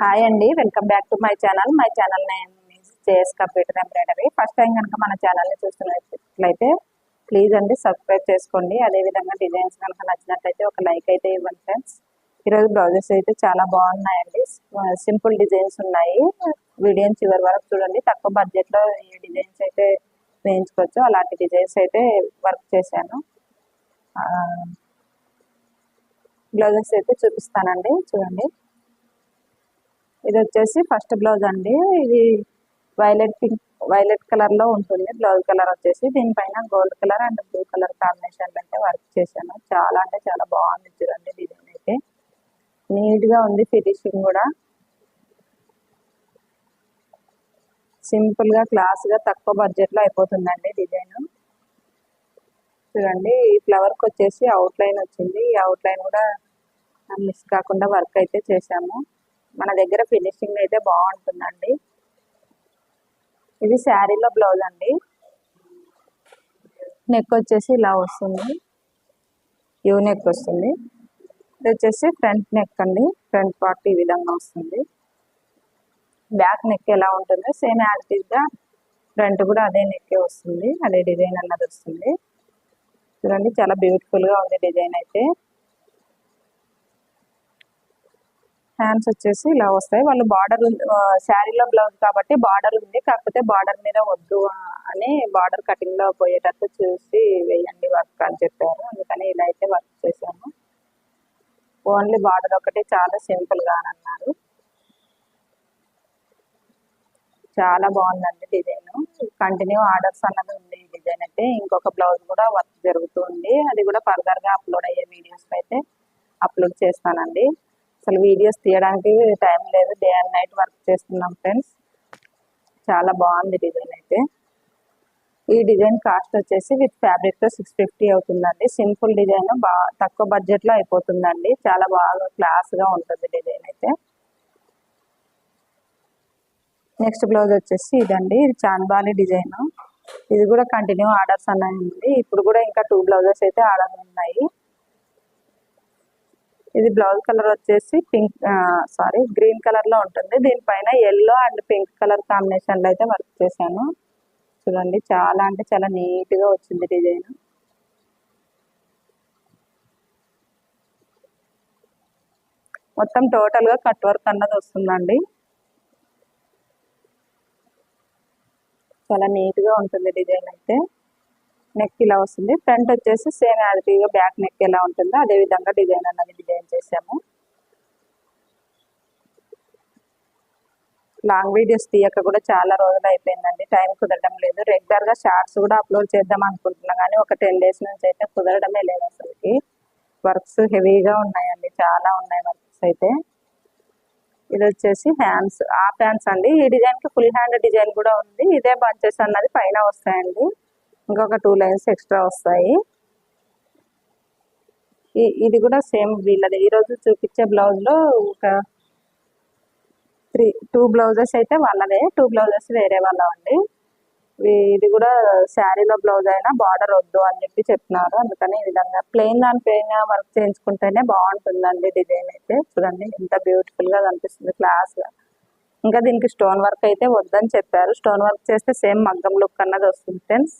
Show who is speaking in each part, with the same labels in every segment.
Speaker 1: Hi అండి. Welcome back to my channel. My channel name JS computer embroidery. First time కనుక మన ఛానల్ని చూస్తున్నట్లయితే ప్లీజ్ అండి సబ్స్క్రైబ్ చేసుకోండి. అదేవిధంగా డిజైన్స్ కనుక నచ్చినట్లయితే ఒక లైక్ అయితే ఇవ్వండి ఫ్రెండ్స్ ఈరోజు బ్లౌజెస్ అయితే చాలా బాగున్నాయండి. సింపుల్ డిజైన్స్ ఉన్నాయి. వీడియోని చివరి వరకు చూడండి. తక్కువ బడ్జెట్లో ఏ డిజైన్స్ అయితే వేయించుకోవచ్చు అలాంటి డిజైన్స్ అయితే వర్క్ చేశాను. బ్లౌజెస్ అయితే చూపిస్తానండి. చూడండి. ఇది వచ్చేసి ఫస్ట్ బ్లౌజ్ అండి. ఇది వైలెట్ పింక్ వైలెట్ కలర్లో ఉంటుంది. బ్లౌజ్ కలర్ వచ్చేసి దీనిపైన gold colour and blue colour combination అయితే వర్క్ చేశాను. చాలా అంటే చాలా బాగుంది చూడండి డిజైన్ అయితే. నీట్గా ఉంది ఫినిషింగ్ కూడా. సింపుల్గా క్లాస్గా తక్కువ బడ్జెట్లో అయిపోతుందండి డిజైన్. చూడండి ఈ ఫ్లవర్కి వచ్చేసి అవుట్ లైన్ వచ్చింది. ఈ అవుట్ లైన్ కూడా మిస్ కాకుండా వర్క్ అయితే చేశాము. మన దగ్గర ఫినిషింగ్ అయితే బాగుంటుందండి. ఇది శారీలో బ్లౌజ్ అండి. నెక్ వచ్చేసి ఇలా వస్తుంది. యూ నెక్ వస్తుంది. ఇది వచ్చేసి ఫ్రంట్ నెక్ అండి. ఫ్రంట్ పార్ట్ ఈ విధంగా వస్తుంది. బ్యాక్ నెక్ ఎలా ఉంటుందో సేమ్ యాక్టివ్గా ఫ్రంట్ కూడా అదే నెక్కే వస్తుంది. అదే డిజైన్ అన్నది వస్తుంది. చూడండి చాలా బ్యూటిఫుల్గా ఉంది డిజైన్ అయితే. హ్యాండ్స్ వచ్చేసి ఇలా వస్తాయి. వాళ్ళు బార్డర్ శారీలో బ్లౌజ్ కాబట్టి బార్డర్ ఉంది. కాకపోతే బార్డర్ మీద వద్దు అని బార్డర్ కటింగ్లో పోయేటట్టు చూసి వేయండి వర్క్ అని చెప్పారు. అందుకని ఇలా అయితే వర్క్ చేశాము ఓన్లీ బార్డర్ ఒకటి చాలా సింపుల్గా అని అన్నారు. చాలా బాగుందండి డిజైన్. కంటిన్యూ ఆర్డర్స్ అన్నది ఉంది ఈ డిజైన్ అయితే. ఇంకొక బ్లౌజ్ కూడా వర్క్ జరుగుతుంది. అది కూడా ఫర్దర్గా అప్లోడ్ అయ్యే వీడియోస్ అయితే అప్లోడ్ చేస్తానండి. అసలు వీడియోస్ తీయడానికి టైం లేదు. డే అండ్ నైట్ వర్క్ చేస్తున్నాం ఫ్రెండ్స్. చాలా బాగుంది డిజైన్ అయితే. ఈ డిజైన్ కాస్ట్ వచ్చేసి విత్ ఫ్యాబ్రిక్తో సిక్స్ ఫిఫ్టీ అవుతుందండి. సింపుల్ డిజైన్ బాగా తక్కువ బడ్జెట్లో అయిపోతుందండి. చాలా బాగా క్లాస్గా ఉంటుంది డిజైన్ అయితే. నెక్స్ట్ బ్లౌజ్ వచ్చేసి ఇదండి. ఇది చాన్బాలి డిజైన్. ఇది కూడా కంటిన్యూ ఆర్డర్స్ అన్నాయి ఉంది ఇప్పుడు కూడా ఇంకా టూ బ్లౌజెస్ అయితే ఆర్డర్ ఉన్నాయి. ఇది బ్లౌజ్ కలర్ వచ్చేసి పింక్ సారీ గ్రీన్ కలర్లో ఉంటుంది. దీనిపైన ఎల్లో అండ్ పింక్ కలర్ కాంబినేషన్లో అయితే వర్క్ చేశాను. చూడండి చాలా అంటే చాలా నీట్గా వచ్చింది డిజైన్ మొత్తం టోటల్గా కట్ వర్క్ అన్నది వస్తుందండి. చాలా నీట్గా ఉంటుంది డిజైన్ అయితే. నెక్ ఇలా వస్తుంది. ఫ్రంట్ వచ్చేసి సేమ్ యాజిటీగా బ్యాక్ నెక్ ఎలా ఉంటుందో అదే విధంగా డిజైన్ అన్నది డిజైన్ చేసాము లాంగ్ వీడియోస్ తీయక కూడా చాలా రోజులు అయిపోయిందండి. టైం కుదరడం లేదు. రెగ్యులర్గా షార్ట్స్ కూడా అప్లోడ్ చేద్దాం అనుకుంటున్నాం కానీ ఒక టెన్ డేస్ నుంచి అయితే కుదరడమే లేదు అసలుకి. వర్క్స్ హెవీగా ఉన్నాయండి. చాలా ఉన్నాయి వర్క్స్ అయితే. ఇది వచ్చేసి హ్యాండ్స్ ఆ హ్యాండ్స్ అండి. ఈ డిజైన్కి ఫుల్ హ్యాండ్ డిజైన్ కూడా ఉంది. ఇదే బంచెస్ అన్నది పైన వస్తాయండి. ఇంకొక టూ లైన్స్ ఎక్స్ట్రా వస్తాయి. ఇది కూడా సేమ్ వీళ్ళది ఈరోజు చూపించే బ్లౌజ్లో ఒక త్రీ టూ బ్లౌజెస్ అయితే వాళ్ళదే. టూ బ్లౌజెస్ వేరే వాళ్ళవండి. ఇది కూడా శారీలో బ్లౌజ్ అయినా బార్డర్ వద్దు అని చెప్పి చెప్తున్నారు అందుకని ఈ విధంగా ప్లెయిన్ దానిపైన వర్క్ చేయించుకుంటేనే బాగుంటుందండి డిజైన్ అయితే. చూడండి ఎంత బ్యూటిఫుల్గా కనిపిస్తుంది క్లాస్గా ఇంకా దీనికి స్టోన్ వర్క్ అయితే వద్దని చెప్పారు. స్టోన్ వర్క్ చేస్తే సేమ్ మగ్గం లుక్ అన్నది వస్తుంది ఫ్రెండ్స్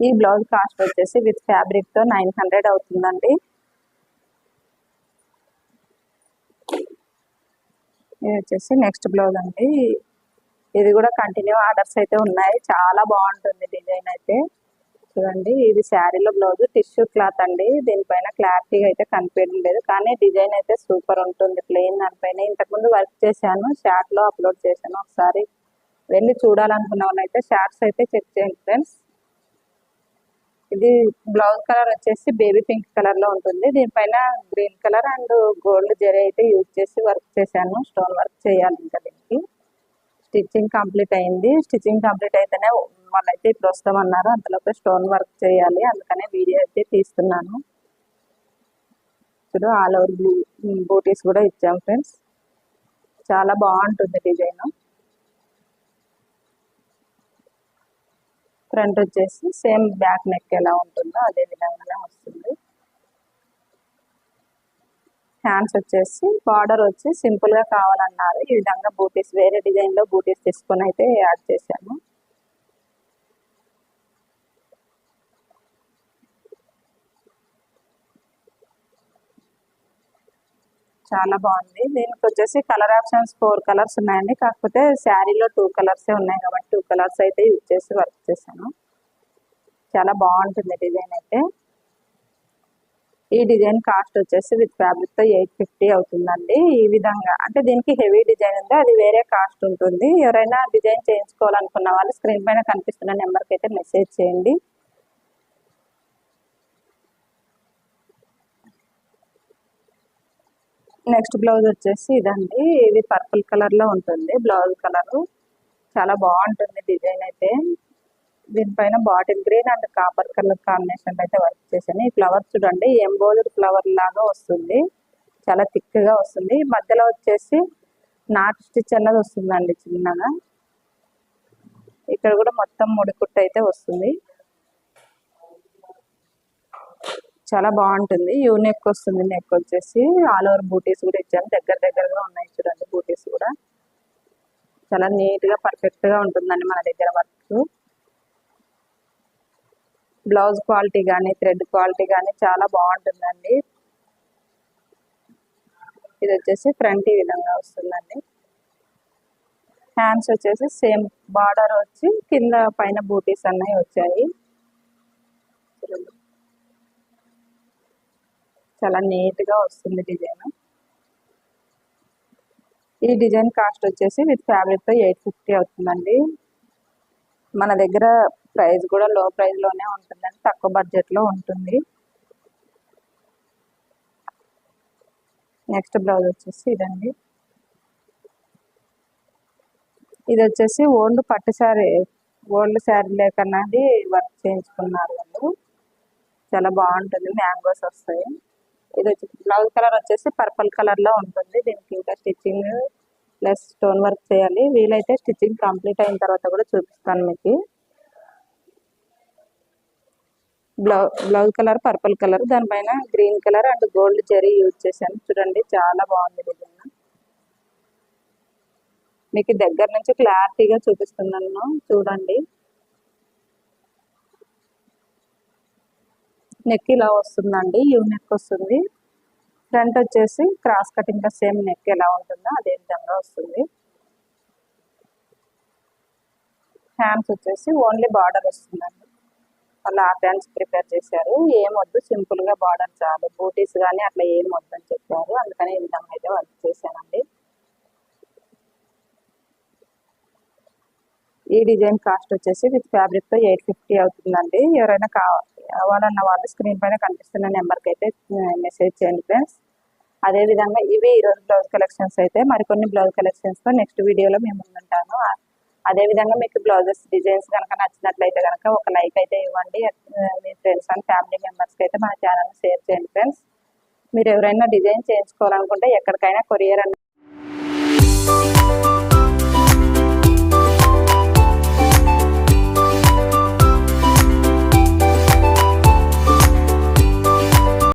Speaker 1: ఈ బ్లౌజ్ కాస్ట్ వచ్చేసి విత్ ఫ్యాబ్రిక్తో నైన్ హండ్రెడ్ అవుతుందండి. ఇది వచ్చేసి నెక్స్ట్ బ్లౌజ్ అండి. ఇది కూడా కంటిన్యూ ఆర్డర్స్ అయితే ఉన్నాయి. చాలా బాగుంటుంది డిజైన్ అయితే. చూడండి ఇది శారీలో బ్లౌజ్ టిష్యూ క్లాత్ అండి. దీనిపైన క్లారిటీగా అయితే కనిపించడం లేదు. కానీ డిజైన్ అయితే సూపర్ ఉంటుంది. ప్లెయిన్ దానిపైన ఇంతకుముందు వర్క్ చేశాను. షార్ట్లో అప్లోడ్ చేశాను ఒకసారి. వెళ్ళి చూడాలనుకున్న అయితే షార్ట్స్ అయితే చెక్ చేయండి ఫ్రెండ్స్. ఇది బ్లౌజ్ కలర్ వచ్చేసి బేబీ పింక్ కలర్లో ఉంటుంది. దీనిపైన green colour and gold zari అయితే యూజ్ చేసి వర్క్ చేశాను. స్టోన్ వర్క్ చేయాలి ఇంకా దీనికి. స్టిచ్చింగ్ కంప్లీట్ అయింది. స్టిచ్చింగ్ కంప్లీట్ అయితేనే వాళ్ళైతే ఇప్పుడు వస్తామన్నారు. అంతలోపు స్టోన్ వర్క్ చేయాలి. అందుకనే వీడియో అయితే తీస్తున్నాను. ఇప్పుడు ఆల్ ఓవర్ బూటీస్ కూడా ఇచ్చాం ఫ్రెండ్స్. చాలా బాగుంటుంది డిజైన్. ఫ్రంట్ వచ్చేసి సేమ్ బ్యాక్ నెక్ ఎలా ఉంటుందో అదే విధంగానే వస్తుంది. హ్యాండ్స్ వచ్చేసి బార్డర్ వచ్చి సింపుల్గా కావాలన్నారు. ఈ విధంగా బూటీస్ వేరే డిజైన్లో బూటీస్ తీసుకొని అయితే యాడ్ చేశాను. చాలా బాగుంది. దీనికి వచ్చేసి కలర్ ఆప్షన్స్ ఫోర్ కలర్స్ ఉన్నాయండి. కాకపోతే శారీలో టూ కలర్సే ఉన్నాయి కాబట్టి టూ కలర్స్ అయితే యూజ్ చేసి వర్క్ చేశాను. చాలా బాగుంటుంది డిజైన్ అయితే. ఈ డిజైన్ కాస్ట్ వచ్చేసి విత్ ఫ్యాబ్రిక్తో ఎయిట్ ఫిఫ్టీ అవుతుందండి. ఈ విధంగా అంటే దీనికి హెవీ డిజైన్ ఉంది. అది వేరే కాస్ట్ ఉంటుంది. ఎవరైనా డిజైన్ చేయించుకోవాలనుకున్న వాళ్ళు స్క్రీన్ పైన కనిపిస్తున్న నెంబర్కి అయితే మెసేజ్ చేయండి. నెక్స్ట్ బ్లౌజ్ వచ్చేసి ఇదండి. ఇది పర్పుల్ కలర్లో ఉంటుంది. Blouse colour. చాలా బాగుంటుంది డిజైన్ అయితే. దీనిపైన bottle green and copper colour combination అయితే వర్క్ చేశాను. ఈ ఫ్లవర్ చూడండి. ఎంబోజర్ ఫ్లవర్ లాగా వస్తుంది. చాలా థిక్గా వస్తుంది. మధ్యలో వచ్చేసి నాట్ స్టిచ్ అన్నది వస్తుందండి చిన్నగా. ఇక్కడ కూడా మొత్తం ముడికుట్టు అయితే వస్తుంది. చాలా బాగుంటుంది. యూ నెక్ వస్తుంది. నెక్ వచ్చేసి ఆల్ ఓవర్ బూటీస్ కూడా ఇచ్చాను. దగ్గర దగ్గరగా ఉన్నాయి చూడండి బూటీస్ కూడా. చాలా నీట్గా పర్ఫెక్ట్గా ఉంటుందండి మన దగ్గర వర్క్. బ్లౌజ్ క్వాలిటీ కానీ థ్రెడ్ క్వాలిటీ కానీ చాలా బాగుంటుందండి. ఇది వచ్చేసి ఫ్రంట్ ఈ విధంగా వస్తుందండి. హ్యాండ్స్ వచ్చేసి సేమ్ బార్డర్ వచ్చి కింద పైన బూటీస్ అన్నవి వచ్చాయి. చూడండి. చాలా నీట్గా వస్తుంది డిజైన్. ఈ డిజైన్ కాస్ట్ వచ్చేసి విత్ ఫ్యాబ్రిక్తో ఎయిట్ ఫిఫ్టీ అవుతుందండి. మన దగ్గర ప్రైస్ కూడా లో ప్రైస్లోనే ఉంటుందండి తక్కువ బడ్జెట్లో ఉంటుంది. నెక్స్ట్ బ్లౌజ్ వచ్చేసి ఇదండి. ఇది వచ్చేసి ఓల్డ్ పట్టు శారీ ఓల్డ్ శారీ లేకన్నది వర్క్ చేయించుకున్నారు వాళ్ళు. చాలా బాగుంటుంది మ్యాంగోస్ వస్తాయి. ఇది వచ్చి బ్లౌజ్ కలర్ వచ్చేసి పర్పుల్ కలర్లో ఉంటుంది. దీనికి ఇంకా స్టిచ్చింగ్ ప్లస్ స్టోన్ వర్క్ చేయాలి. వీలైతే స్టిచ్చింగ్ కంప్లీట్ అయిన తర్వాత కూడా చూపిస్తాను మీకు. బ్లౌ బ్లౌజ్ కలర్ పర్పుల్ కలర్ దానిపైన green colour and gold zari use చేశాను. చూడండి చాలా బాగుంది డిజైన్. మీకు దగ్గర నుంచి క్లారిటీగా చూపిస్తున్నాను. చూడండి. నెక్ ఇలా వస్తుందండి యూ నెక్ వస్తుంది. ఫ్రంట్ వచ్చేసి క్రాస్ కటింగ్ సేమ్ నెక్ ఎలా ఉంటుందో అదే విధంగా వస్తుంది. హ్యాండ్స్ వచ్చేసి ఓన్లీ బార్డర్ వస్తుందండి. వాళ్ళు హాఫ్ హ్యాండ్స్ ప్రిపేర్ చేశారు. ఏం వద్దు సింపుల్గా బార్డర్ చాలు. బూటీస్ కానీ అట్లా ఏం వద్దని చెప్పారు. అందుకని ఈ విధంగా అయితే వర్క్ చేశానండి. ఈ డిజైన్ కాస్ట్ వచ్చేసి విత్ ఫ్యాబ్రిక్తో ఎయిట్ ఫిఫ్టీ అవుతుందండి. ఎవరైనా కావాలన్న వాళ్ళు స్క్రీన్ పైన కనిపిస్తున్న నెంబర్కి అయితే మెసేజ్ చేయండి ఫ్రెండ్స్ అదే విధంగా ఇవి ఈరోజు బ్లౌజ్ కలెక్షన్స్ అయితే మరికొన్ని బ్లౌజ్ కలెక్షన్స్తో నెక్స్ట్ వీడియోలో మేము ముందుంటాను అదే విధంగా మీకు బ్లౌజెస్ డిజైన్స్ కనుక నచ్చినట్లయితే కనుక ఒక లైక్ అయితే ఇవ్వండి. మీ ఫ్రెండ్స్ అండ్ ఫ్యామిలీ మెంబర్స్కి అయితే మన ఛానల్ షేర్ చేయండి ఫ్రెండ్స్ మీరు ఎవరైనా డిజైన్ చేయించుకోవాలనుకుంటే ఎక్కడికైనా కొరియర్